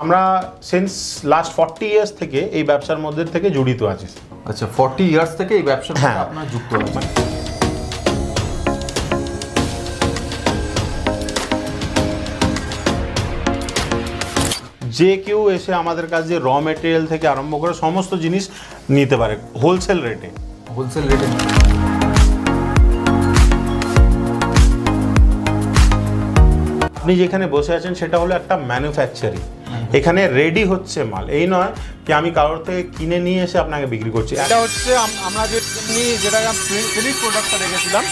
আমরা since last forty years থেকে এই ব্যবসার মধ্যে থেকে জড়িত আছি। আচ্ছা ফর্টি ইয়ার্স থেকে এই ব্যবসার হ্যাঁ। আপনার যুক্ত আছেন। যে কেউ এসে আমাদের কাছে র মেটেরিয়াল থেকে আরম্ভ করে সমস্ত জিনিস নিতে পারে হোলসেল রেটে হোলসেল রেটে আপনি যেখানে বসে আছেন সেটা হলো একটা ম্যানুফ্যাকচারিং এখানে রেডি হচ্ছে মাল। এই নয় কি আমি কারোর থেকে কিনে নিয়ে এসে আপনাকে বিক্রি করছি। এটা হচ্ছে আমরা যে যেটা ফিনিশ প্রোডাক্টটা রেখেছিলাম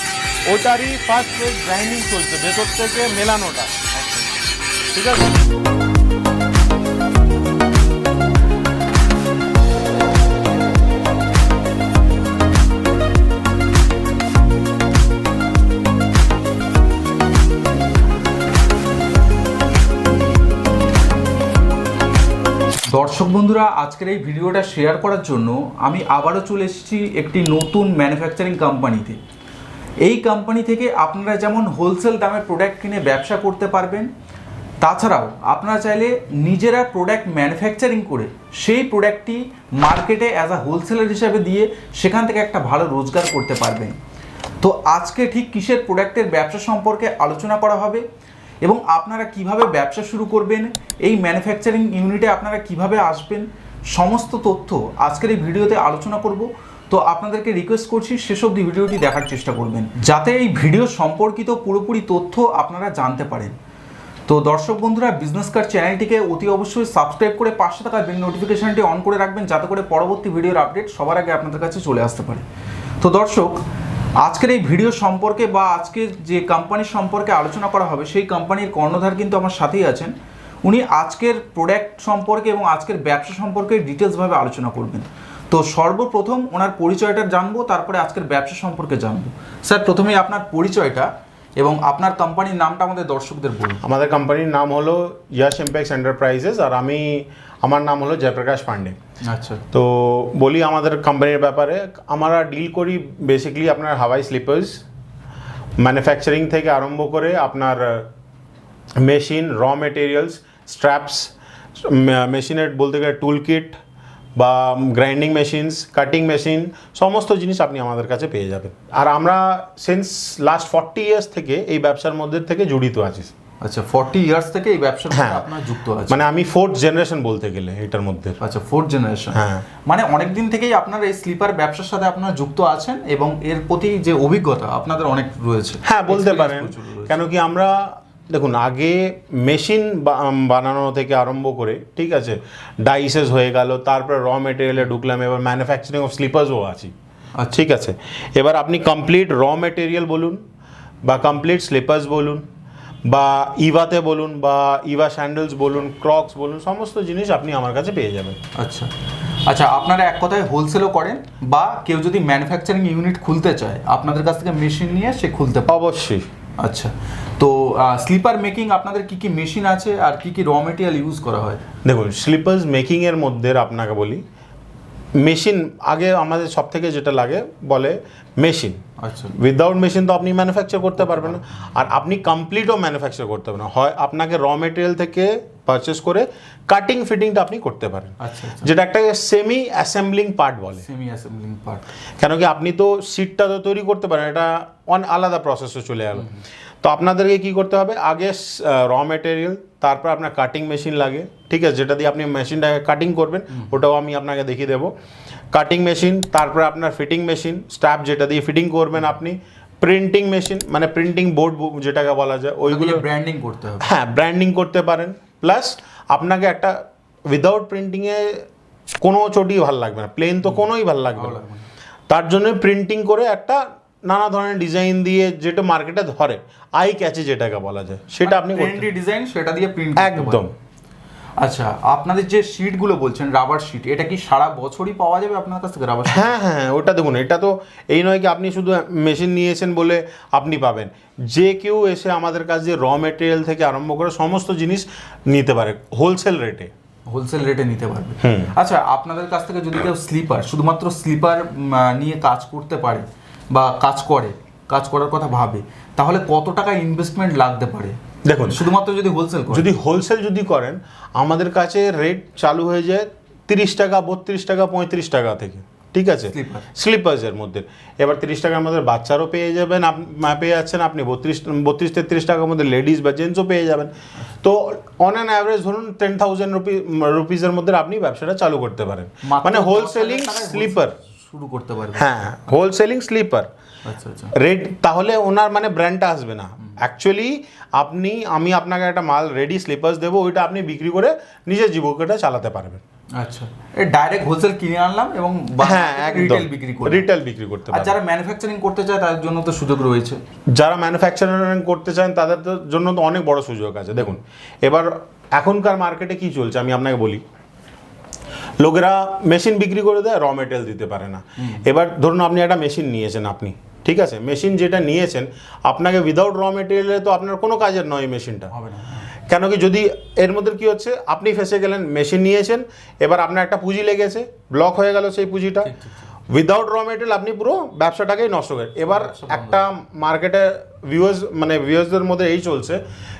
ওটারই ফার্স্ট গ্রাইন্ডিং চলছে, ভেতর থেকে মেলানোটা। ঠিক আছে? দর্শক বন্ধুরা, আজকের এই ভিডিওটা শেয়ার করার জন্য আমি আবারও চলে এসেছি একটি নতুন ম্যানুফ্যাকচারিং কোম্পানিতে এই কোম্পানি থেকে আপনারা যেমন হোলসেল দামে প্রোডাক্ট কিনে ব্যবসা করতে পারবেন, তাছাড়াও আপনারা চাইলে নিজেরা প্রোডাক্ট ম্যানুফ্যাকচারিং করে সেই প্রোডাক্টটি মার্কেটে অ্যাজ আ হোলসেলার হিসাবে দিয়ে সেখান থেকে একটা ভালো রোজগার করতে পারবেন। তো আজকে ঠিক কিসের প্রোডাক্টের ব্যবসা সম্পর্কে আলোচনা করা হবে এবং আপনারা কীভাবে ব্যবসা শুরু করবেন, এই ম্যানুফ্যাকচারিং ইউনিটে আপনারা কীভাবে আসবেন, সমস্ত তথ্য আজকের এই ভিডিওতে আলোচনা করব। তো আপনাদেরকে রিকোয়েস্ট করছি শেষ অবধি ভিডিওটি দেখার চেষ্টা করবেন, যাতে এই ভিডিও সম্পর্কিত পুরোপুরি তথ্য আপনারা জানতে পারেন। তো দর্শক বন্ধুরা বিজনেস কার্ড চ্যানেলটিকে অতি অবশ্যই সাবস্ক্রাইব করে পাশে থাকা বেল নোটিফিকেশনটি অন করে রাখবেন, যাতে করে পরবর্তী ভিডিওর আপডেট সবার আগে আপনাদের কাছে চলে আসতে পারে। তো দর্শক আজকের এই ভিডিও সম্পর্কে বা আজকের যে কোম্পানির সম্পর্কে আলোচনা করা হবে, সেই কোম্পানির কর্ণধার কিন্তু আমার সাথেই আছেন। উনি আজকের প্রোডাক্ট সম্পর্কে এবং আজকের ব্যবসা সম্পর্কে ডিটেলসভাবে আলোচনা করবেন। তো সর্বপ্রথম ওনার পরিচয়টা জানব, তারপরে আজকের ব্যবসা সম্পর্কে জানব। স্যার, প্রথমেই আপনার পরিচয়টা এবং আপনার কোম্পানির নামটা আমাদের দর্শকদের বলুন। আমাদের কোম্পানির নাম হলো ইয়াশ ইম্প্যাক্স এন্টারপ্রাইজেস আর আমি আমার নাম হলো জয়প্রকাশ পান্ডে আচ্ছা। তো বলি আমাদের কোম্পানির ব্যাপারে আমরা ডিল করি বেসিক্যালি আপনার হাওয়াই স্লিপার্স ম্যানুফ্যাকচারিং থেকে আরম্ভ করে আপনার মেশিন র মেটেরিয়ালস স্ট্র্যাপস মেশিনের বলতে গেলে টুল কিট বা গ্রাইন্ডিং মেশিনস কাটিং মেশিন সমস্ত জিনিস আপনি আমাদের কাছে পেয়ে যাবেন। আর আমরা সিন্স লাস্ট ফর্টি ইয়ার্স থেকে এই ব্যবসার মধ্যে থেকে জড়িত আছি। আচ্ছা ফর্টি ইয়ার্স থেকে এই ব্যবসার সাথে হ্যাঁ। আপনার যুক্ত আছে মানে আমি ফোর্থ জেনারেশন বলতে গেলে এটার মধ্যে। আচ্ছা ফোর্থ জেনারেশন হ্যাঁ। মানে অনেক দিন থেকেই আপনার এই স্লিপার ব্যবসার সাথে আপনারা যুক্ত আছেন এবং এর প্রতি যে অভিজ্ঞতা আপনাদের অনেক রয়েছে। হ্যাঁ বলতে পারেন। কেন কি আমরা দেখুন আগে মেশিন বানানো থেকে আরম্ভ করে ঠিক আছে ডাইসেস হয়ে গেল তারপরে র মেটেরিয়ালে ঢুকলাম এবার ম্যানুফ্যাকচারিং অফ স্লিপার্সও আছি। আচ্ছা। ঠিক আছে এবার আপনি কমপ্লিট র মেটেরিয়াল বলুন বা কমপ্লিট স্লিপার্স বলুন বা ইভাতে বলুন বা ইভা স্যান্ডেলস বলুন ক্রক্স বলুন সমস্ত জিনিস আপনি আমার কাছে পেয়ে যাবেন। আচ্ছা। আচ্ছা আপনারা এক কথায় হোলসেলও করেন বা কেউ যদি ম্যানুফ্যাকচারিং ইউনিট খুলতে চায় আপনাদের কাছ থেকে মেশিন নিয়ে সে খুলতে অবশ্যই। আচ্ছা। তো স্লিপার মেকিং আপনাদের কি কি মেশিন আছে আর কি কি র মেটেরিয়াল ইউজ করা হয়? দেখুন স্লিপার্স মেকিংয়ের মধ্যে আপনাকে বলি মেশিন আগে আমাদের সব থেকে যেটা লাগে বলে মেশিন আচ্ছা। উইদাউট মেশিন তো আপনি ম্যানুফ্যাকচার করতে পারবেন না। আর আপনি কমপ্লিটও ম্যানুফ্যাকচার করতে পারবেন না। হয় আপনাকে র মেটেরিয়াল থেকে পারচেস করে কাটিং ফিটিংটা আপনি করতে পারেন। আচ্ছা আচ্ছা। যেটা একটা সেমি অ্যাসেম্বলিং পার্ট বলে। সেমি অ্যাসেম্বলিং পার্ট কেন কি আপনি তো সিটটা তো তৈরি করতে পারেন এটা অন আলাদা প্রসেসে চলে গেল তো আপনাদেরকে কি করতে হবে? আগে র মেটেরিয়াল তারপর আপনার কাটিং মেশিন লাগে ঠিক আছে? যেটা দিয়ে আপনি মেশিনটাকে কাটিং করবেন ওটাও আমি আপনাকে দেখিয়ে দেবো। কাটিং মেশিন তারপরে আপনার ফিটিং মেশিন স্ট্যাপ যেটা দিয়ে ফিটিং করবেন আপনি প্রিন্টিং মেশিন মানে প্রিন্টিং বোর্ড যেটাকে বলা যায় ওইগুলো ওইগুলো ব্র্যান্ডিং করতে হবে। হ্যাঁ ব্র্যান্ডিং করতে পারেন। প্লাস আপনাকে একটা উইদাউট প্রিন্টিংয়ে কোনো চটি ভালো লাগবে না প্লেন তো কোনোই ভালো লাগবে না। তার জন্য প্রিন্টিং করে একটা নানা ধরনের ডিজাইন দিয়ে যেটা মার্কেটে ধরে আই ক্যাচে যেটাকে বলা যায় সেটা আপনি ট্রেন্ডি ডিজাইন সেটা দিয়ে প্রিন্ট একদম। আচ্ছা আপনাদের যে শিটগুলো বলছেন রাবার শিট এটা কি সারা বছরই পাওয়া যাবে আপনার কাছ থেকে রাবার হ্যাঁ হ্যাঁ ওটা দেখুন এটা তো এই নয় কি আপনি শুধু মেশিন নিয়েছেন বলে আপনি পাবেন। যে কেউ এসে আমাদের কাছে র মেটেরিয়াল থেকে আরম্ভ করে সমস্ত জিনিস নিতে পারে হোলসেল রেটে হোলসেল রেটে নিতে পারবে। আচ্ছা আপনাদের কাছ থেকে যদি কেউ স্লিপার শুধুমাত্র স্লিপার নিয়ে কাজ করতে পারে বা কাজ করে কাজ করার কথা ভাবে তাহলে কত টাকা ইনভেস্টমেন্ট লাগতে পারে? দেখুন শুধুমাত্র যদি হোলসেল যদি হোলসেল যদি করেন আমাদের কাছে রেট চালু হয়ে যায় তিরিশ টাকা বত্রিশ টাকা পঁয়ত্রিশ টাকা থেকে ঠিক আছে? স্লিপার্সের মধ্যে। এবার তিরিশ টাকার মধ্যে বাচ্চারও পেয়ে যাবেন পেয়ে যাচ্ছেন আপনি বত্রিশ বত্রিশ তেত্রিশ টাকার মধ্যে লেডিস বা জেন্টসও পেয়ে যাবেন। তো অন অ্যান অ্যাভারেজ ধরুন টেন থাউজেন্ড রুপি রুপিসের মধ্যে আপনি ব্যবসাটা চালু করতে পারেন। মানে হোলসেলিং স্লিপার শুরু করতে পারবে। হ্যাঁ হোলসেলিং স্লিপার আচ্ছা আচ্ছা। রেড তাহলে ওনার মানে ব্র্যান্ডটা আসবে না। অ্যাকচুয়ালি আপনি আমি আপনাকে একটা মাল রেডি স্লিপার্স দেবো ওইটা আপনি বিক্রি করে নিজের জীবিকাটা চালাতে পারবেন। আচ্ছা। এই ডাইরেক্ট হোলসেল কিনে আনলাম এবং হ্যাঁ রিটেল বিক্রি করে রিটেল বিক্রি করতে আর যারা ম্যানুফ্যাকচারিং করতে চায় তার জন্য তো সুযোগ রয়েছে। যারা ম্যানুফ্যাকচারিং করতে চান তাদের জন্য তো অনেক বড় সুযোগ আছে। দেখুন এবার এখনকার মার্কেটে কি চলছে আমি আপনাকে বলি। লোকেরা মেশিন বিক্রি করে দেয় র মেটেরিয়াল দিতে পারে না। এবার ধরুন আপনি একটা মেশিন নিয়েছেন আপনি ঠিক আছে? মেশিন যেটা নিয়েছেন আপনাকে উইদাউট র মেটেরিয়ালে তো আপনার কোনো কাজের নয় মেশিনটা। হবে না কেন কি যদি এর মধ্যে কি হচ্ছে আপনি ফেসে গেলেন মেশিন নিয়েছেন এবার আপনার একটা পুঁজি লেগেছে ব্লক হয়ে গেল সেই পুঁজিটা। উইদাউট র মেটেরিয়াল আপনি পুরো ব্যবসাটাকেই নষ্ট করেন এবার একটা মার্কেটে ভিউয়ার্স মানে ভিউয়ার্সদের মধ্যে এই চলছে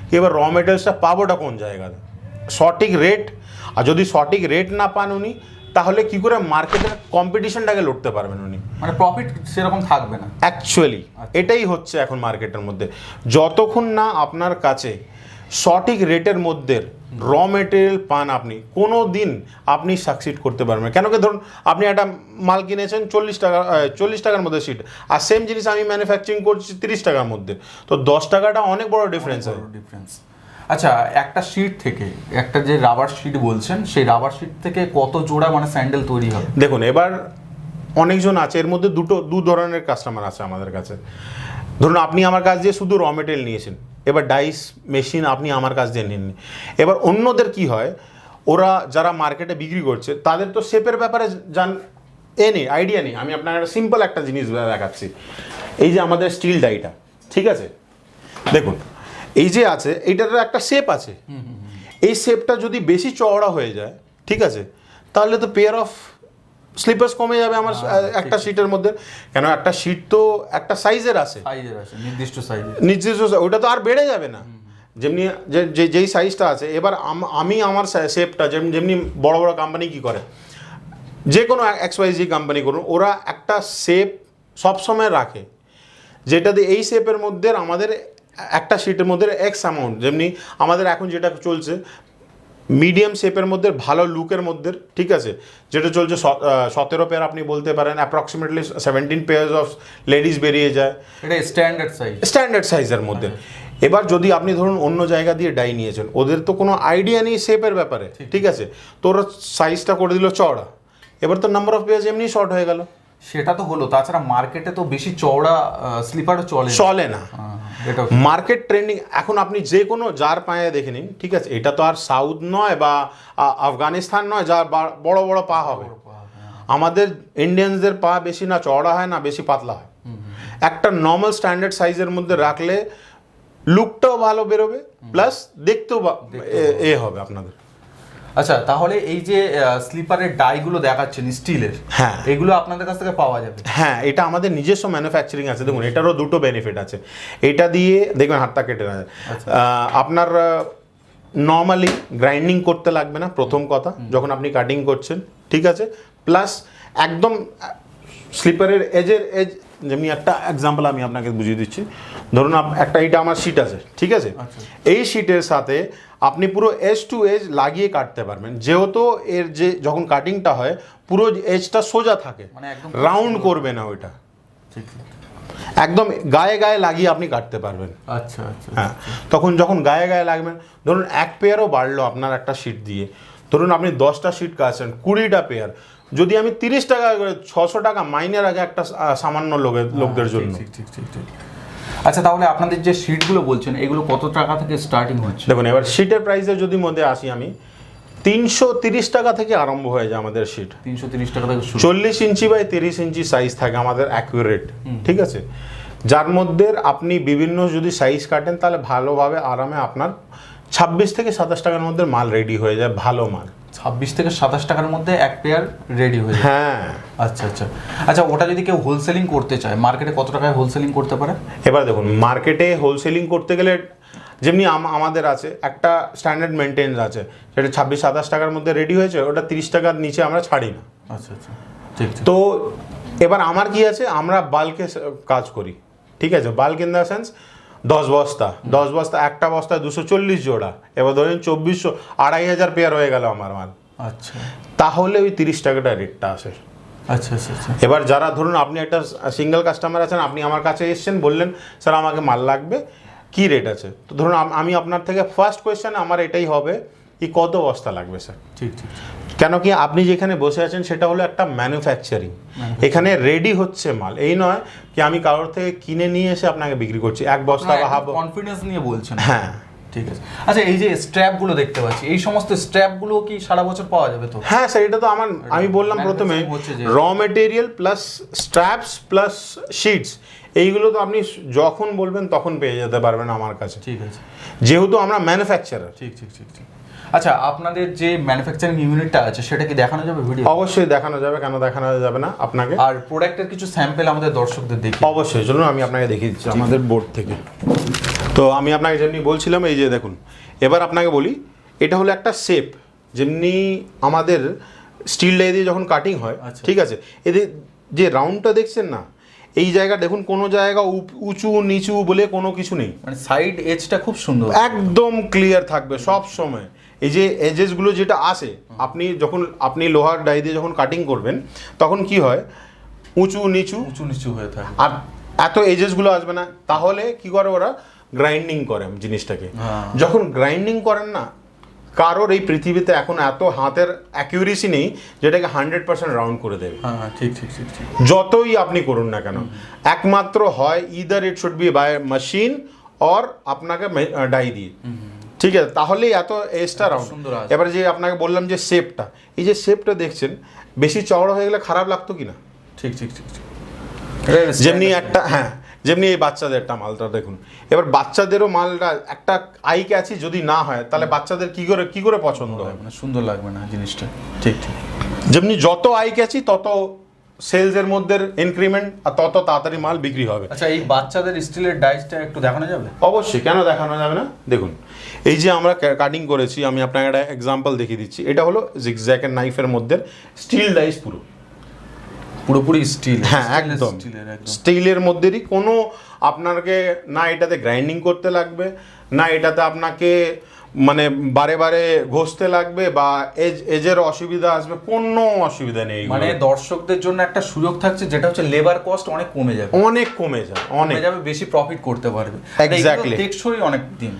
কি এবার র মেটেরিয়ালসটা পাবোটা কোন জায়গাতে? সঠিক রেট আর যদি সঠিক রেট না পান উনি তাহলে কি করে মার্কেটের কম্পিটিশনটাকে লড়তে পারবেন উনি? মানে প্রফিট সেরকম থাকবে না। অ্যাকচুয়ালি এটাই হচ্ছে এখন মার্কেটের মধ্যে। যতক্ষণ না আপনার কাছে সঠিক রেটের মধ্যে র মেটেরিয়াল পান আপনি কোনো দিন আপনি সাকসিড করতে পারবেন কেন কি ধরুন আপনি একটা মাল কিনেছেন চল্লিশ টাকা চল্লিশ টাকার মধ্যে সিট আর সেম জিনিস আমি ম্যানুফ্যাকচারিং করছি তিরিশ টাকার মধ্যে। তো দশ টাকাটা অনেক বড় ডিফারেন্স আছে ডিফারেন্স আচ্ছা একটা শিট থেকে, একটা যে রাবার শিট বলছেন, সেই রাবার শিট থেকে কত জোড়া মানে স্যান্ডেল তৈরি হবে? দেখুন, এবার অনেকজন আছে, এর মধ্যে দুটো, দু ধরনের কাস্টমার আছে আমাদের কাছে। ধরুন, আপনি আমার কাছ দিয়ে শুধু র মেটেরিয়াল নিয়েছেন, এবার ডাইস মেশিন আপনি আমার কাছ দিয়ে নেননি এবার অন্যদের কি হয়, ওরা যারা মার্কেটে বিক্রি করছে, তাদের তো শেপের ব্যাপারে জান, এ নেই আইডিয়া নেই। আমি আপনার একটা সিম্পল একটা জিনিস দেখাচ্ছি। এই যে আমাদের স্টিল ডাইটা ঠিক আছে? দেখুন এই যে আছে এইটার একটা শেপ আছে। এই শেপটা যদি বেশি চওড়া হয়ে যায় ঠিক আছে তাহলে তো পেয়ার অফ স্লিপার্স কমে যাবে আমার হ্যাঁ, একটা সিটের মধ্যে। কেন একটা সিট তো একটা সাইজের আছে। নির্দিষ্ট সাইজ নির্দিষ্ট ওটা তো আর বেড়ে যাবে না। যেমনি যে যে- যেই সাইজটা আছে এবার আম- আমি আমার শেপটা যেমনি যেমনি বড় বড় কোম্পানি কি করে? যে কোনো এক্স ওয়াই জি কোম্পানি করুন ওরা একটা শেপ সবসময় রাখে। যেটা দিয়ে এই শেপের মধ্যে আমাদের একটা শিটের মধ্যে এক্স অ্যামাউন্ট যেমনি আমাদের এখন যেটা চলছে মিডিয়াম শেপের মধ্যে ভালো লুকের মধ্যে ঠিক আছে? যেটা চলছে সতেরো পেয়ার আপনি বলতে পারেন approximately seventeen pairs of ladies বেরিয়ে যায়। এটা স্ট্যান্ডার্ড সাইজ স্ট্যান্ডার্ড সাইজের মধ্যে। এবার যদি আপনি ধরুন অন্য জায়গা দিয়ে ডাই নিয়েছেন ওদের তো কোনো আইডিয়া নেই শেপের ব্যাপারে ঠিক। আছে? তো ওরা সাইজটা করে দিল চড়া এবার তো নাম্বার অফ পেয়ার্স এমনি শর্ট হয়ে গেল। সেটা তো হলো তাছাড়া মার্কেটে তো বেশি চওড়া স্লিপারও চলে চলে না। হ্যাঁ, মার্কেট ট্রেন্ডিং এখন আপনি যে কোনো যার পায়ে দেখে নিন ঠিক আছে? এটা তো আর সাউথ নয় বা আফগানিস্তান নয় যার বড় বড় পা হবে। আমাদের ইন্ডিয়ানসদের পা বেশি না চওড়া হয় না বেশি পাতলা হয়। একটা নর্মাল স্ট্যান্ডার্ড সাইজের মধ্যে রাখলে লুকটাও ভালো বেরোবে প্লাস দেখতেও এ হবে আপনাদের। আচ্ছা তাহলে এই যে স্লিপারের ডাইগুলো দেখাচ্ছেন স্টিলের হ্যাঁ। এগুলো আপনাদের কাছ থেকে পাওয়া যাবে? হ্যাঁ এটা আমাদের নিজস্ব ম্যানুফ্যাকচারিং আছে। দেখুন এটারও দুটো বেনিফিট আছে। এটা দিয়ে দেখবেন হাতটা কেটে না আপনার নর্মালি গ্রাইন্ডিং করতে লাগবে না প্রথম কথা যখন আপনি কাটিং করছেন ঠিক আছে? প্লাস একদম স্লিপারের এজের এজ যেমনি একটা এক্সাম্পল আমি আপনাকে বুঝিয়ে দিচ্ছি। ধরুন একটা এইটা আমার শিট আছে ঠিক আছে? আচ্ছা। এই শিটের সাথে আপনি পুরো এজ টু এজ লাগিয়ে কাটতে পারবেন। যেহেতু এর যে যখন কাটিংটা হয় পুরো এজটা সোজা থাকে। মানে রাউন্ড করবে না ওইটা। ঠিক। একদম গায়ে গায়ে লাগিয়ে আপনি কাটতে পারবেন। আচ্ছা আচ্ছা হ্যাঁ। তখন যখন গায়ে গায়ে লাগবেন ধরুন এক পেয়ারও বাড়লো আপনার একটা শিট দিয়ে। ধরুন আপনি দশটা শিট কাটছেন কুড়িটা পেয়ার যদি আমি তিরিশ টাকা করে ছশো টাকা মাইনে রাখে একটা সামান্য লোকের লোকদের জন্য। ঠিক ঠিক ঠিক ঠিক। আচ্ছা তাহলে আপনাদের যে শিটগুলো বলছেন এগুলো কত টাকা থেকে স্টার্টিং হচ্ছে? দেখুন এবার শিটের প্রাইসে যদি মধ্যে আসি আমি তিনশো তিরিশ টাকা থেকে আরম্ভ হয়ে যায় আমাদের শিট তিনশো তিরিশ টাকা থেকে চল্লিশ ইঞ্চি বাই তিরিশ ইঞ্চি সাইজ থাকে আমাদের অ্যাকুরেট ঠিক আছে? যার মধ্যে আপনি বিভিন্ন যদি সাইজ কাটেন তাহলে ভালোভাবে আরামে আপনার ছাব্বিশ থেকে সাতাশ টাকার মধ্যে মাল রেডি হয়ে যায় ভালো মাল। ছাব্বিশ থেকে সাতাশ টাকার মধ্যে এক পেয়ার রেডি হয়ে যায় হ্যাঁ। আচ্ছা আচ্ছা। আচ্ছা ওটা যদি কেউ হোলসেলিং করতে চায় মার্কেটে কত টাকায় হোলসেলিং করতে পারে? এবার দেখুন মার্কেটে হোলসেলিং করতে গেলে যেমনি আমাদের আছে একটা স্ট্যান্ডার্ড মেনটেন্স আছে। সেটা ছাব্বিশ সাতাশ টাকার মধ্যে রেডি হয়েছে ওটা তিরিশ টাকার নিচে আমরা ছাড়ি না। আচ্ছা আচ্ছা। ঠিক তো এবার আমার কি আছে আমরা বাল্কে কাজ করি। ঠিক আছে? বাল্ক ইন দ্য সেন্স দশ বস্তা দশ বস্তা একটা বস্তায় দুশো চল্লিশ জোড়া। এবার ধরেন চব্বিশশো আড়াই হাজার পেয়ার হয়ে গেল আমার মাল। আচ্ছা। তাহলে ওই তিরিশ টাকাটা রেটটা আসে। আচ্ছা আচ্ছা আচ্ছা। এবার যারা ধরুন আপনি একটা সিঙ্গেল কাস্টমার আছেন আপনি আমার কাছে এসেছেন বললেন স্যার আমাকে মাল লাগবে। কি রেট আছে? তো ধরুন আমি আপনার থেকে ফার্স্ট কোয়েশ্চেন আমার এটাই হবে কি কত বস্তা লাগবে স্যার ঠিক ঠিক। কেন কি আপনি যেখানে বসে আছেন সেটা হলো একটা ম্যানুফ্যাকচারিং এখানে রেডি হচ্ছে মাল। এই নয় কি আমি কারোর থেকে কিনে নিয়ে এসে আপনাকে বিক্রি করছি। এক বস্তা বা হাফ কনফিডেন্স নিয়ে বলছেন। হ্যাঁ। ঠিক আছে। আচ্ছা এই যে স্ট্র্যাপগুলো দেখতে পাচ্ছি এই সমস্ত স্ট্র্যাপগুলো কি সারা বছর পাওয়া যাবে তো? হ্যাঁ স্যার এটা তো আমার আমি বললাম প্রথমে raw material plus straps plus sheets এইগুলো তো আপনি যখন বলবেন তখন পেয়ে যেতে পারবেন আমার কাছে। ঠিক আছে। যেহেতু আমরা ম্যানুফ্যাকচারার ঠিক ঠিক ঠিক ঠিক। আচ্ছা আপনাদের যে ম্যানুফ্যাকচারিং ইউনিটটা আছে সেটা কি দেখানো যাবে ভিডিও অবশ্যই দেখানো যাবে কেন দেখানো যাবে না আপনাকে? আর প্রোডাক্টের কিছু স্যাম্পল আমাদের দর্শকদের দেখি অবশ্যই চলুন আমি আপনাকে দেখিয়ে দিচ্ছি আমাদের বোর্ড থেকে। তো আমি আপনাকে যেমনি বলছিলাম এই যে দেখুন এবার আপনাকে বলি এটা হলো একটা শেপ যেমনি আমাদের স্টিল ডাই দিয়ে যখন কাটিং হয় আচ্ছা। ঠিক আছে? এদের যে রাউন্ডটা দেখছেন না এই জায়গা দেখুন কোনো জায়গা উঁচু নিচু বলে কোনো কিছু নেই। মানে সাইড এজটা খুব সুন্দর। একদম ক্লিয়ার থাকবে সব সময়। এই যে এজেসগুলো যেটা আসে আপনি যখন আপনি লোহার ডাই দিয়ে যখন কাটিং করবেন তখন কি হয়? উঁচু নিচু? উঁচু নিচু হয়ে থাকে। আর এত এজেসগুলো আসবে না। তাহলে কি করে ওরা? গ্রাইন্ডিং করে জিনিসটাকে। হ্যাঁ। যখন গ্রাইন্ডিং করেন না কারোর এই পৃথিবীতে এখন এত হাতের অ্যাকিউরেসি নেই যেটাকে হান্ড্রেড পার্সেন্ট রাউন্ড করে দেবে। হ্যাঁ হ্যাঁ, ঠিক ঠিক ঠিক ঠিক। যতই আপনি করুন না কেন একমাত্র হয় either it should be by machine or আপনাকে ডাই দিয়ে। ঠিক আছে তাহলেই এত এজটা রাউন্ড। এবার যে আপনাকে বললাম যে শেপটা এই যে শেপটা দেখছেন বেশি চওড়া হয়ে গেলে খারাপ লাগতো কি না ঠিক ঠিক ঠিক। ঠিক যেমনি একটা হ্যাঁ যেমনি এই বাচ্চাদেরটা মালটা দেখুন। এবার বাচ্চাদেরও মালটা একটা আই ক্যাচি যদি না হয় তাহলে বাচ্চাদের কি করে কি করে পছন্দ হয়? মানে সুন্দর লাগবে না জিনিসটা। ঠিক ঠিক। যেমনি যত আই ক্যাচি তত সেলসের মধ্যে ইনক্রিমেন্ট আর তত তাড়াতাড়ি মাল বিক্রি হবে। আচ্ছা এই বাচ্চাদের স্টিলের ডাইসটা একটু দেখানো যাবে? অবশ্যই কেন দেখানো যাবে না? দেখুন এই যে আমরা কাটিং করেছি আমি আপনাকে একটা এক্সাম্পল দেখিয়ে দিচ্ছি। এটা হলো জিগজ্যাকের নাইফের মধ্যে স্টিল ডাইস পুরো। পুরোপুরি স্টিল হ্যাঁ একদম। স্টিলের মধ্যেরই কোনো আপনাকে না এটাতে গ্রাইন্ডিং করতে লাগবে না এটাতে আপনাকে মানে বারে বারে ঘষতে লাগবে বা এজ এজের অসুবিধা আসবে কোনো অসুবিধা নেই মানে দর্শকদের জন্য একটা সুযোগ থাকছে যেটা হচ্ছে লেবার কস্ট অনেক কমে যাবে। অনেক কমে যায় অনেক। যাবে বেশি প্রফিট করতে পারবে। Exactly. টেকসই অনেক দিন।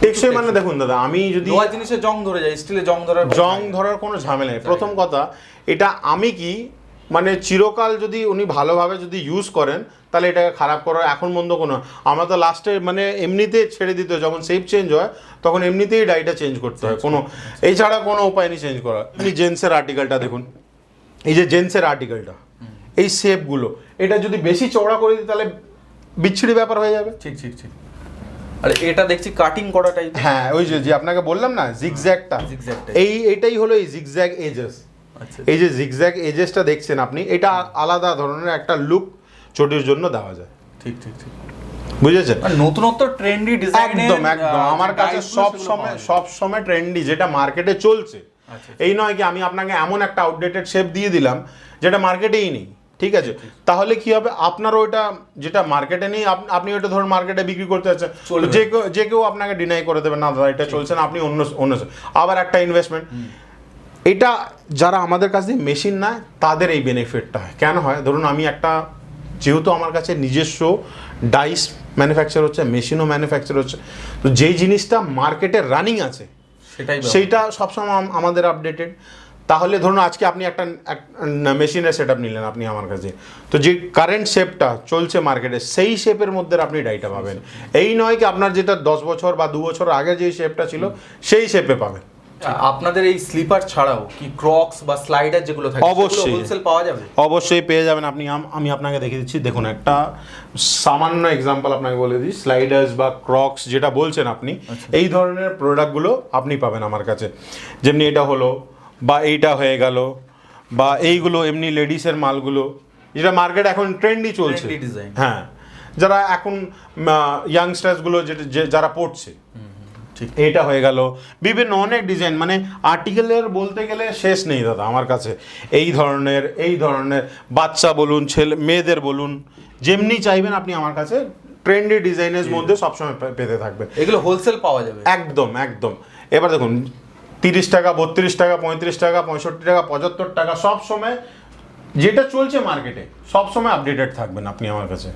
টেকসই মানে দেখুন দাদা আমি যদি লোহার জিনিসে জং ধরে যায় স্টিলে জং ধরার জং ধরার কোনো ঝামেলা নেই। প্রথম কথা এটা আমি কি মানে চিরকাল যদি উনি ভালোভাবে যদি ইউজ করেন তাহলে এটাকে খারাপ করার এখন মন্দ কোনো আমরা তো লাস্টে মানে এমনিতে ছেড়ে দিতে হয় যখন শেপ চেঞ্জ হয় তখন এমনিতেই ডাইটা চেঞ্জ করতে হয়। কোনো এছাড়া কোনো উপায় নেই চেঞ্জ করা আপনি জেন্সের আর্টিকেলটা দেখুন। এই যে জেন্সের আর্টিকেলটা এই শেপগুলো এটা যদি বেশি চওড়া করে দিই তাহলে বিচ্ছিরি ব্যাপার হয়ে যাবে। ঠিক ঠিক ঠিক। আর এটা দেখছি কাটিং করা টাইপ হ্যাঁ ওই যে যে আপনাকে বললাম না জিগজ্যাগটা type। এই এটাই হলো এই জিগজ্যাগ এজেস আচ্ছা এই যে জিগজ্যাগ এজেসটা দেখছেন আপনি এটা আলাদা ধরনের একটা লুক চটির জন্য দেওয়া যায়। ঠিক ঠিক ঠিক। বুঝেছেন? নতুনত্ব ট্রেন্ডি ডিজাইন একদম একদম। আমার কাছে সব সময় সব সময় ট্রেন্ডি যেটা মার্কেটে চলছে। আচ্ছা। এই নয় কি আমি আপনাকে এমন একটা আউটডেটেড শেপ দিয়ে দিলাম যেটা মার্কেটেই নেই। ঠিক আছে? তাহলে কি হবে? আপনার ওইটা যেটা মার্কেটে নেই আপনি ওইটা ধরুন মার্কেটে বিক্রি করতে যাচ্ছেন যে কেউ যে কেউ আপনাকে ডিনাই করে দেবে না দাদা এটা চলছে না আপনি অন্য অন্য আবার একটা ইনভেস্টমেন্ট এটা যারা আমাদের কাছ মেশিন নেয় তাদের এই বেনিফিটটা হয়। কেন হয়? ধরুন আমি একটা যেহেতু আমার কাছে নিজস্ব ডাইস ম্যানুফ্যাকচার হচ্ছে মেশিনও ম্যানুফ্যাকচার হচ্ছে তো যেই জিনিসটা মার্কেটে রানিং আছে সেটাই। সেইটা সবসময় আমাদের আপডেটেড তাহলে ধরুন আজকে আপনি একটা মেশিনের সেট আপ নিলেন আপনি আমার কাছে। তো যে কারেন্ট শেপটা চলছে মার্কেটে সেই শেপের মধ্যে আপনি ডাইটা পাবেন। এই নয় কি আপনার যেটা দশ বছর বা দু বছর আগে যে শেপটা ছিল সেই শেপে পাবেন। আপনাদের এই স্লিপার ছাড়াও কি ক্রক্স বা স্লাইডার যেগুলো থাকে অবশ্যই। হোলসেল পাওয়া যাবে? অবশ্যই পেয়ে যাবেন। আপনি আম- আপনাকে দেখিয়ে দিচ্ছি। দেখুন একটা সামান্য এক্সাম্পল আপনাকে বলে দিই। স্লাইডার্স বা ক্রক্স যেটা বলছেন আপনি এই ধরনের প্রোডাক্টগুলো আপনি পাবেন আমার কাছে। যেমনি এটা হলো বা এইটা হয়ে গেল বা এইগুলো এমনি লেডিসের মালগুলো যেটা মার্কেট এখন ট্রেন্ডই চলছে। হ্যাঁ। যারা এখন ইয়াংস্টার্সগুলো যারা পড়ছে ঠিক। এইটা হয়ে গেল। বিভিন্ন অনেক ডিজাইন মানে আর্টিকেলের বলতে গেলে শেষ নেই দাদা আমার কাছে। এই ধরনের এই ধরনের বাচ্চা বলুন ছেলে মেয়েদের বলুন যেমনি চাইবেন আপনি আমার কাছে ট্রেন্ডি ডিজাইনের মধ্যে সবসময় পেতে থাকবে এগুলো হোলসেল পাওয়া যাবে। একদম একদম। এবার দেখুন তিরিশ টাকা বত্রিশ টাকা পঁয়ত্রিশ টাকা পঁয়ষট্টি টাকা পঁচাত্তর টাকা সব সময় যেটা চলছে মার্কেটে সব সময় আপডেটেড থাকবেন আপনি আমার কাছে।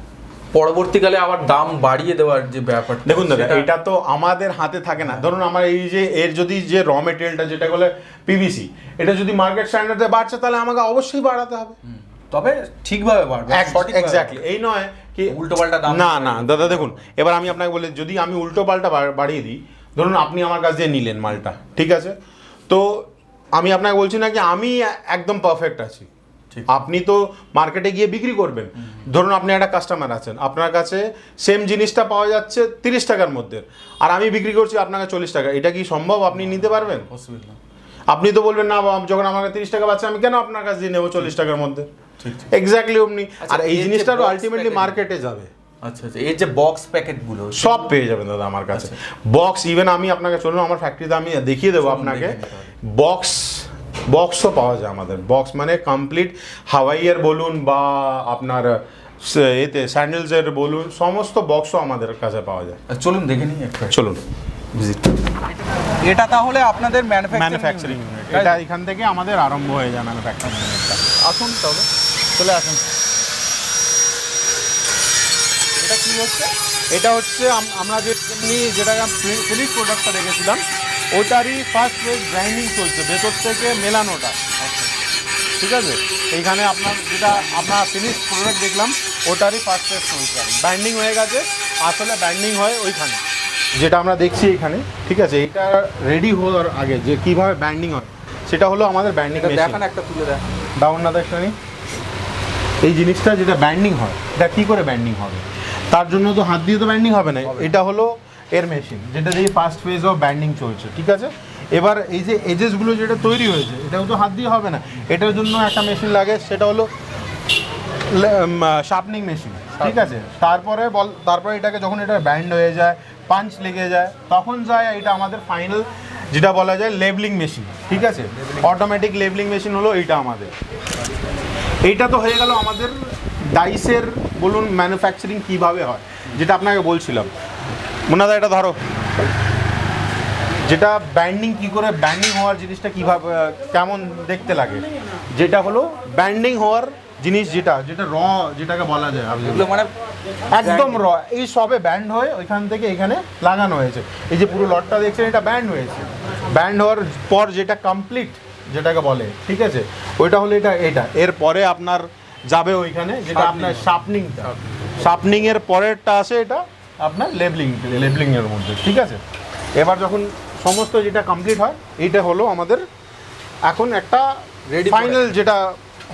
পরবর্তীকালে আবার দাম বাড়িয়ে দেওয়ার যে ব্যাপার দেখুন দাদা এটা তো আমাদের হাতে থাকে না। ধরুন আমার এই যে এর যদি যে র মেটেরিয়ালটা যেটা বলে পিভিসি এটা যদি মার্কেট স্ট্যান্ডার্ডে বাড়ছে তাহলে আমাকে অবশ্যই বাড়াতে হবে। তবে ঠিকভাবে বাড়বে এক্স্যাক্টলি এই নয় কি উল্টোপাল্টা দাম না না দাদা দেখুন এবার আমি আপনাকে বলি যদি আমি উল্টো পাল্টা বাড়িয়ে দিই ধরুন আপনি আমার কাছ দিয়ে নিলেন মালটা ঠিক আছে? তো আমি আপনাকে বলছি না কি আমি একদম পারফেক্ট আছি। আপনি তো মার্কেটে গিয়ে বিক্রি করবেন। ধরুন আপনি একটা কাস্টমার আছেন আপনার কাছে সেম জিনিসটা পাওয়া যাচ্ছে তিরিশ টাকার মধ্যে আর আমি বিক্রি করছি আপনাকে চল্লিশ টাকা এটা কি সম্ভব আপনি নিতে পারবেন? অসুবিধা আপনি তো বলবেন না যখন আমাকে তিরিশ টাকা পাচ্ছে আমি কেন আপনার কাছে নেব চল্লিশ টাকার মধ্যে? এক্স্যাক্টলি অমনি। আচ্ছা, আর এই এর যে জিনিসটা box আলটিমেটলি মার্কেটে যাবে। আচ্ছা আচ্ছা এই যে বক্স প্যাকেটগুলো সব পেয়ে যাবেন দাদা আমার কাছে। বক্স ইভেন আমি আপনাকে চলুন আমার ফ্যাক্টরিতে আমি দেখিয়ে দেবো আপনাকে। বক্স বক্সও পাওয়া যায় আমাদের। বক্স মানে কমপ্লিট হাওয়াইয়ের বলুন বা আপনার এতে স্যান্ডেলসের বলুন সমস্ত বক্সও আমাদের কাছে পাওয়া যায়। আচ্ছা, চলুন দেখে নিই একটা। চলুন। ভিজিট এটা তাহলে আপনাদের ম্যানুফ্যাকচারিং ইউনিট এটা এখান থেকে আমাদের আরম্ভ হয়ে যায় ম্যানুফ্যাকচারিং ইউনিটটা আসুন তবে চলে আসুন। এটা কি হচ্ছে? এটা হচ্ছে আম- আমরা যে যেটা ফিনিশ প্রোডাক্টটা রেখেছিলাম ওটারই ফার্স্ট ফেজ গ্রাইন্ডিং চলছে ভেতর থেকে মেলানোটা ঠিক আছে? এইখানে আপনার যেটা আপনার ফিনিশ প্রোডাক্ট দেখলাম ওটারই ফার্স্ট ফেজ চলছে। ব্যান্ডিং হয়ে গেছে আসলে ব্যান্ডিং হয় ওইখানে। যেটা আমরা দেখছি এখানে ঠিক আছে? এটা রেডি হওয়ার আগে যে কীভাবে ব্যান্ডিং হয় সেটা হলো আমাদের ব্যান্ডিং দেখান একটা তুলে দেখ দাউন না দেখনি এই জিনিসটা যেটা ব্যান্ডিং হয় এটা কী করে ব্যান্ডিং হবে? তার জন্য তো হাত দিয়ে তো ব্যান্ডিং হবে না। এটা হলো এর মেশিন যেটা দিয়ে ফার্স্ট ফেজ অফ ব্যান্ডিং চলছে ঠিক আছে? এবার এই যে এজেসগুলো যেটা তৈরি হয়েছে এটাও তো হাত দিয়ে হবে না। এটার জন্য একটা মেশিন লাগে সেটা হলো শার্পনিং মেশিন ঠিক আছে? তারপরে বল তারপরে এটাকে যখন এটা ব্যান্ড হয়ে যায় পাঞ্চ লেগে যায় তখন যায় এটা আমাদের ফাইনাল যেটা বলা যায় লেবলিং মেশিন ঠিক আছে? অটোমেটিক লেবলিং মেশিন হলো এইটা আমাদের। এইটা তো হয়ে গেল আমাদের ডাইসের বলুন ম্যানুফ্যাকচারিং কীভাবে হয় যেটা আপনাকে বলছিলাম। মোনাদা এটা ধরো। যেটা ব্যান্ডিং কি করে ব্যান্ডিং হওয়ার জিনিসটা কীভাবে কেমন দেখতে লাগে? যেটা হলো ব্যান্ডিং হওয়ার জিনিস যেটা যেটা র যেটাকে বলা যায় এগুলো মানে একদম র এই সবে ব্যান্ড হয়ে ওইখান থেকে এখানে লাগানো হয়েছে। এই যে পুরো লটটা দেখছেন এটা ব্যান্ড হয়েছে। ব্যান্ড হওয়ার পর যেটা কমপ্লিট যেটাকে বলে ঠিক আছে? ওইটা হলো এটা এটা। এরপরে আপনার যাবে ওইখানে যেটা আপনার শার্পনিংটা শার্পনিং এর পরেরটা আছে এটা আপনার লেবলিং লেবলিংয়ের মধ্যে ঠিক আছে? এবার যখন সমস্ত যেটা কমপ্লিট হয় এইটা হলো আমাদের এখন একটা Ready ফাইনাল যেটা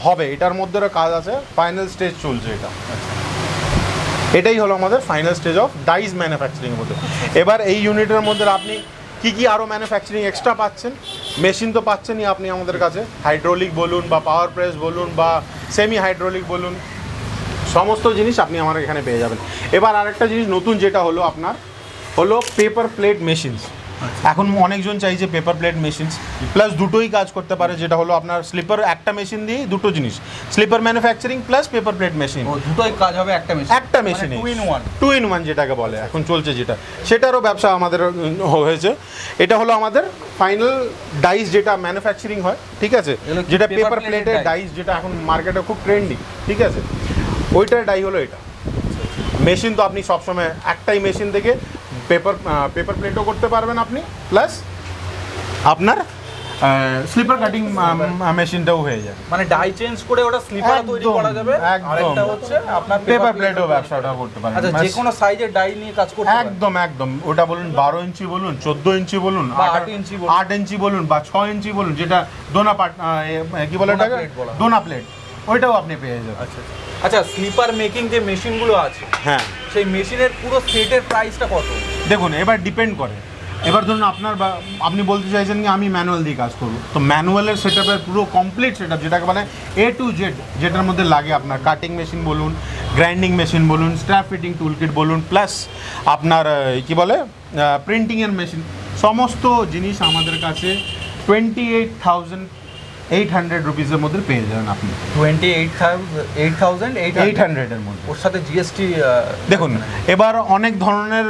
হবে এটার মধ্যে কাজ আছে ফাইনাল স্টেজ চলছে এটা। এটাই হলো আমাদের final stage of dies manufacturing এর মধ্যে এবার এই ইউনিটের মধ্যে আপনি কি কি আরও ম্যানুফ্যাকচারিং এক্সট্রা পাচ্ছেন? মেশিন তো পাচ্ছেনই আপনি আমাদের কাছে। হাইড্রোলিক বলুন বা পাওয়ার প্রেস বলুন বা সেমি হাইড্রোলিক বলুন। সমস্ত জিনিস আপনি আমার এখানে পেয়ে যাবেন। এবার আরেকটা জিনিস নতুন যেটা হলো আপনার হলো পেপার প্লেট মেশিনস এখন অনেকজন চাইছে পেপার প্লেট মেশিনস প্লাস দুটোই কাজ করতে পারে যেটা হলো আপনার স্লিপার একটা মেশিন দিয়ে দুটো জিনিস। Slipper manufacturing plus paper plate machine দুটোই কাজ হবে একটা মেশিন একটা মেশিনে two in one two in one যেটাকে বলে এখন চলছে যেটা। সেটারও ব্যবসা আমাদের হয়েছে। এটা হলো আমাদের ফাইনাল ডাইস যেটা ম্যানুফ্যাকচারিং হয় ঠিক আছে? যেটা পেপার প্লেটের ডাইস যেটা এখন মার্কেটে খুব ট্রেন্ডিং ঠিক আছে? ওইটার ডাই হলো এটা। মেশিন তো আপনি সবসময় একটাই মেশিন থেকে পেপার পেপার প্লেটও করতে পারবেন আপনি প্লাস আপনার স্লিপার কাটিং মেশিনটাও হয়ে যায় মানে ডাই চেঞ্জ করে ওটা স্লিপার তৈরি করা যাবে। আরেকটা হচ্ছে আপনার পেপার প্লেটও ব্যবসাটা করতে পারেন আচ্ছা যে কোনো সাইজের ডাই নিয়ে কাজ করতে একদম একদম। ওটা বলুন বারো ইঞ্চি বলুন চোদ্দ ইঞ্চি বলুন বা আট- আট ইঞ্চি বলুন। আট ইঞ্চি বলুন বা ছ ইঞ্চি বলুন যেটা দোনা পাট কি বলে ওটাকে। দোনা প্লেট ওইটাও আপনি পেয়ে যাবেন। আচ্ছা। আচ্ছা স্লিপার মেকিং যে মেশিনগুলো আছে হ্যাঁ। সেই মেশিনের পুরো সেটের প্রাইসটা কত? দেখুন এবার ডিপেন্ড করে। এবার ধরুন আপনার বা আপনি বলতে চাইছেন কি আমি ম্যানুয়াল দিয়ে কাজ করব। তো ম্যানুয়ালের সেটআপের পুরো কমপ্লিট সেটআপ যেটাকে মানে এ টু জেড যেটার মধ্যে লাগে আপনার কাটিং মেশিন বলুন গ্রাইন্ডিং মেশিন বলুন স্ট্র্যাপ ফিটিং টুল কিট বলুন প্লাস আপনার কি বলে প্রিন্টিংয়ের মেশিন সমস্ত জিনিস আমাদের কাছে twenty eight thousand eight hundred রুপিসের মধ্যে পেয়ে যাবেন আপনি। Twenty eight eight thousand eight eight হান্ড্রেডের মধ্যে। ওর সাথে জিএসটি দেখুন এবার অনেক ধরনের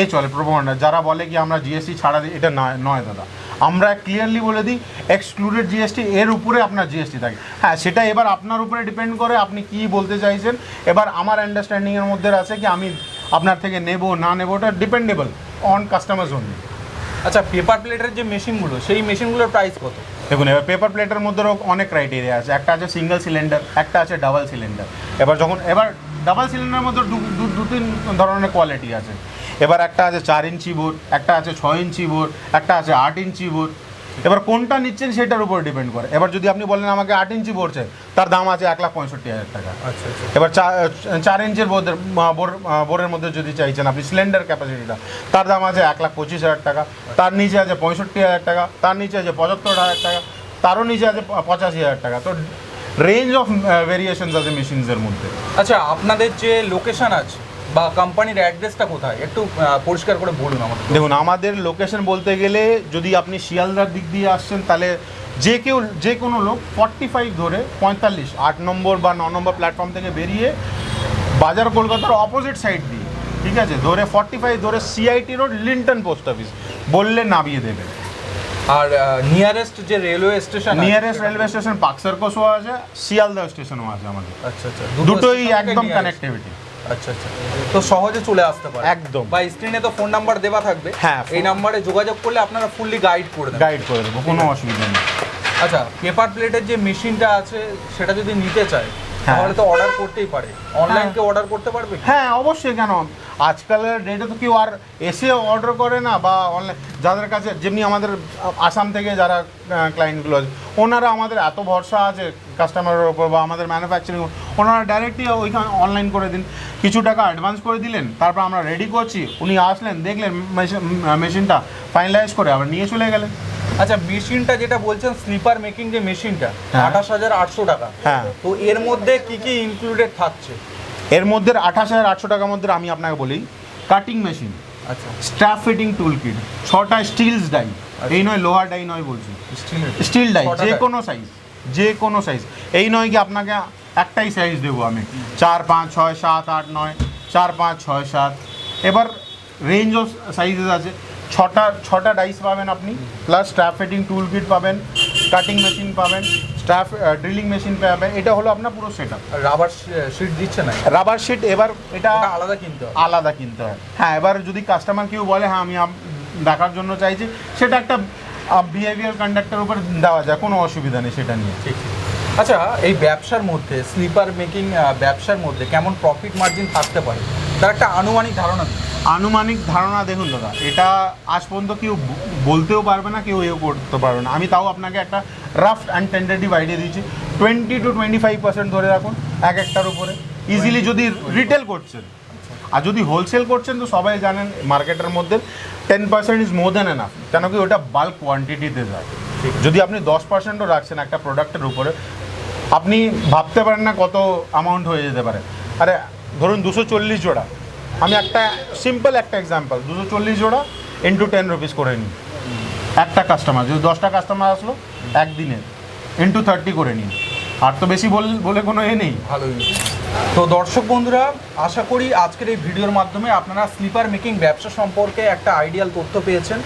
এ চলে প্রবণতা। যারা বলে কি আমরা জিএসটি ছাড়া দিই এটা নয় নয় দাদা। আমরা ক্লিয়ারলি বলে দিই এক্সক্লুডেড জিএসটি এর উপরে আপনার জিএসটি থাকে। হ্যাঁ সেটা এবার আপনার উপরে ডিপেন্ড করে আপনি কি বলতে চাইছেন। এবার আমার আন্ডারস্ট্যান্ডিংয়ের মধ্যে আছে কি আমি আপনার থেকে নেব না নেব ওটা ডিপেন্ডেবল অন কাস্টমার্স অনলি আচ্ছা পেপার প্লেটের যে মেশিনগুলো সেই মেশিনগুলোর প্রাইস কত? দেখুন, এবার পেপার প্লেটের মধ্যেও অনেক ক্রাইটেরিয়া আছে। একটা আছে সিঙ্গেল সিলিন্ডার একটা আছে ডাবল সিলিন্ডার এবার যখন, এবার ডাবল সিলিন্ডারের মধ্যে দু তিন ধরনের কোয়ালিটি আছে। এবার একটা আছে চার ইঞ্চি বোর্ড, একটা আছে ছয় ইঞ্চি বোর্ড, একটা আছে আট ইঞ্চি বোর্ড। এবার কোনটা নিচ্ছেন সেটার উপর ডিপেন্ড করে। এবার যদি আপনি বলেন আমাকে আট ইঞ্চি চাই তার দাম আছে এক লাখ পঁয়ষট্টি হাজার টাকা। আচ্ছা আচ্ছা। এবার চা- চার ইঞ্চের বোর্ডের বোর- বোর্ডের মধ্যে যদি চাইছেন আপনি সিলিন্ডার ক্যাপাসিটিটা তার দাম আছে এক লাখ পঁচিশ হাজার টাকা তার নিচে আছে পঁয়ষট্টি হাজার টাকা তার নিচে আছে পঁচাত্তর হাজার টাকা তারও নিচে আছে পঁচাশি হাজার টাকা। তো রেঞ্জ অফ ভেরিয়েশনস আছে মেশিনসের মধ্যে। আচ্ছা আপনাদের যে লোকেশন আছে বা কোম্পানির অ্যাড্রেসটা কোথায়? একটু পরিষ্কার করে বলুন আমাকে দেখুন আমাদের লোকেশন বলতে গেলে যদি আপনি শিয়ালদার দিক দিয়ে আসছেন তাহলে যে কেউ যে কোনো লোক ফর্টি ফাইভ ধরে পঁয়তাল্লিশ আট নম্বর বা ন নম্বর প্ল্যাটফর্ম থেকে বেরিয়ে বাজার কলকাতার অপোজিট সাইড দিয়ে ঠিক আছে? ধরে ফর্টি ফাইভ ধরে CIT road Linton post office বললে নামিয়ে দেবে। আর নিয়ারেস্ট যে railway station nearest railway station Park সার্কসও আছে শিয়ালদা স্টেশনও আছে আমাদের। আচ্ছা আচ্ছা দুটোই একদম কানেক্টিভিটি আচ্ছা আচ্ছা। তো সহজে চলে আসতে পারে। একদম। বা স্ক্রিনে তো ফোন নাম্বার দেওয়া থাকবে। হ্যাঁ, এই নাম্বারে যোগাযোগ করলে আপনারা ফুললি গাইড করে দেবেন। গাইড করে দেবো কোনো অসুবিধা নেই। আচ্ছা পেপার প্লেটের যে মেশিনটা আছে সেটা যদি নিতে চায়। তাহলে তো অর্ডার করতেই পারে। অনলাইন কে অর্ডার করতে পারবে হ্যাঁ অবশ্যই কেন? আজকালের ডেটে তো কেউ আর এসে অর্ডার করে না বা অনলাইন যাদের কাছে যেমনি আমাদের আসাম থেকে যারা ক্লায়েন্টগুলো আছে ওনারা আমাদের এত ভরসা আছে কাস্টমারের ওপর বা আমাদের ম্যানুফ্যাকচারিং ওনারা ডাইরেক্টলি ওইখানে অনলাইন করে দিন। কিছু টাকা অ্যাডভান্স করে দিলেন তারপর আমরা রেডি করছি উনি আসলেন দেখলেন মেশিনটা ফাইনালাইজ করে আবার নিয়ে চলে গেলেন। আচ্ছা মেশিনটা যেটা বলছেন স্লিপার মেকিং যে মেশিনটা হ্যাঁ। আঠাশ হাজার আটশো টাকা। হ্যাঁ। তো এর মধ্যে কি কি ইনক্লুডেড থাকছে? এর মধ্যে আঠাশ হাজার আটশো টাকার মধ্যে আমি আপনাকে বলি কাটিং মেশিন আচ্ছা। স্ট্যাপ ফিটিং টুল কিট ছটা স্টিলস ডাই এই নয় লোহার ডাই নয় বলছি। স্টিল ডাই যে কোনো সাইজ যে কোনো সাইজ এই নয় কি আপনাকে একটাই সাইজ দেবো আমি। চার পাঁচ ছয় সাত আট নয় চার পাঁচ ছয় সাত। এবার রেঞ্জ অফ সাইজেস আছে। ছটা ছটা ডাইস পাবেন আপনি plus strap fitting tool kit পাবেন কাটিং মেশিন পাবেন স্ট্র্যাপ ড্রিলিং মেশিন পাবেন এটা হলো আপনার পুরো সেট আপ রাবার শিট দিচ্ছে না? রাবার শিট এবার এটা আলাদা কিনতে হবে। আলাদা কিনতে হয় হ্যাঁ এবার যদি কাস্টমার কেউ বলে হ্যাঁ আমি দেখার জন্য চাইছি সেটা একটা বিহেভিয়ার কন্ডাক্টের উপর দেওয়া যায় কোনো অসুবিধা নেই সেটা নিয়ে। ঠিক। আচ্ছা এই ব্যবসার মধ্যে স্লিপার মেকিং ব্যবসার মধ্যে কেমন প্রফিট মার্জিন থাকতে পারে? তার একটা আনুমানিক ধারণা আনুমানিক ধারণা দেখুন দাদা এটা আজ পর্যন্ত কেউ বলতেও পারবে না কেউ এও করতে পারবে না। আমি তাও আপনাকে একটা রাফ অ্যান্ড টেন্টেটিভ আইডিয়া দিচ্ছি। Twenty two twenty five percent ধরে রাখুন এক একটার উপরে। ইজিলি যদি রিটেল করছেন আর যদি হোলসেল করছেন তো সবাই জানেন মার্কেটের মধ্যে ten percent is more than enough কেন কি ওটা বাল্ক কোয়ান্টিটিতে যায়। যদি আপনি দশ পার্সেন্টও রাখছেন একটা প্রোডাক্টের উপরে আপনি ভাবতে পারেন না কত অ্যামাউন্ট হয়ে যেতে পারে। আরে ধরুন দুশো চল্লিশ জোড়া। আমি একটা সিম্পল একটা এক্সাম্পল দুশো চল্লিশ জোড়া ইন্টু টেন রুপিস করে নিই। একটা কাস্টমার যদি দশটা কাস্টমার আসলো, একদিনে ইন্টু থার্টি করে নিন আর তো বেশি বল বলে কোনো এ নেই। ভালোই। তো দর্শক বন্ধুরা, আশা করি আজকের এই ভিডিওর মাধ্যমে আপনারা স্লিপার মেকিং ব্যবসা সম্পর্কে একটা আইডিয়াল তথ্য পেয়েছেন।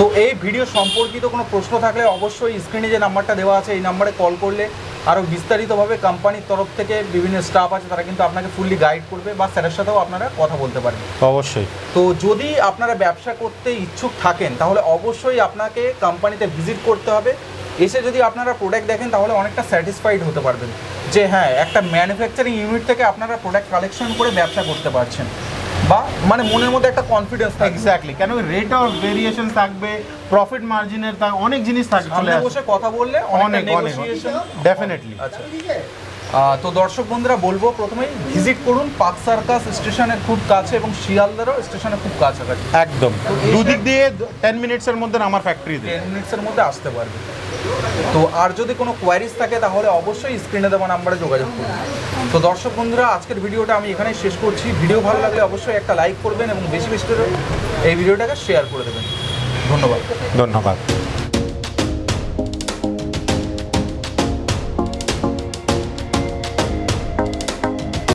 তো এই ভিডিও সম্পর্কিত কোনো প্রশ্ন থাকলে অবশ্যই স্ক্রিনে যে নাম্বারটা দেওয়া আছে এই নাম্বারে কল করলে আরও বিস্তারিতভাবে কোম্পানির তরফ থেকে বিভিন্ন স্টাফ আছে তারা কিন্তু আপনাকে ফুললি গাইড করবে বা স্যারের সাথেও আপনারা কথা বলতে পারেন অবশ্যই। তো যদি আপনারা ব্যবসা করতে ইচ্ছুক থাকেন তাহলে অবশ্যই আপনাকে কোম্পানিতে ভিজিট করতে হবে। এসে যদি আপনারা প্রোডাক্ট দেখেন তাহলে অনেকটা স্যাটিসফাইড হতে পারবেন। যে হ্যাঁ একটা ম্যানুফ্যাকচারিং ইউনিট থেকে আপনারা প্রোডাক্ট কালেকশন করে ব্যবসা করতে পারছেন। বা মানে মনের মধ্যে একটা কনফিডেন্স থাকবে। এক্স্যাক্টলি কেন রেট অফ ভেরিয়েশন থাকবে প্রফিট মার্জিনের অনেক জিনিস থাকবে। চলে বসে কথা বললে অনেক অনেক ডেফিনেটলি আচ্ছা। তো দর্শক বন্ধুরা বলব প্রথমেই ভিজিট করুন পাক সার্কাস স্টেশনের খুব কাছে এবং শিয়ালদারও স্টেশনের খুব কাছাকাছি। একদম। দুদিক দিয়ে টেন মিনিটসের মধ্যে আমার ফ্যাক্টরি টেন মিনিটসের মধ্যে আসতে পারবে। তো আর যদি কোনো কোয়ারিজ থাকে, তাহলে অবশ্যই স্ক্রিনে দেওয়া নাম্বারে যোগাযোগ করুন। তো দর্শক বন্ধুরা, আজকের ভিডিওটা আমি এখানেই শেষ করছি। ভিডিও ভালো লাগলে অবশ্যই একটা লাইক করবেন এবং বেশি বেশি করে এই ভিডিওটাকে শেয়ার করে দেবেন। ধন্যবাদ। ধন্যবাদ।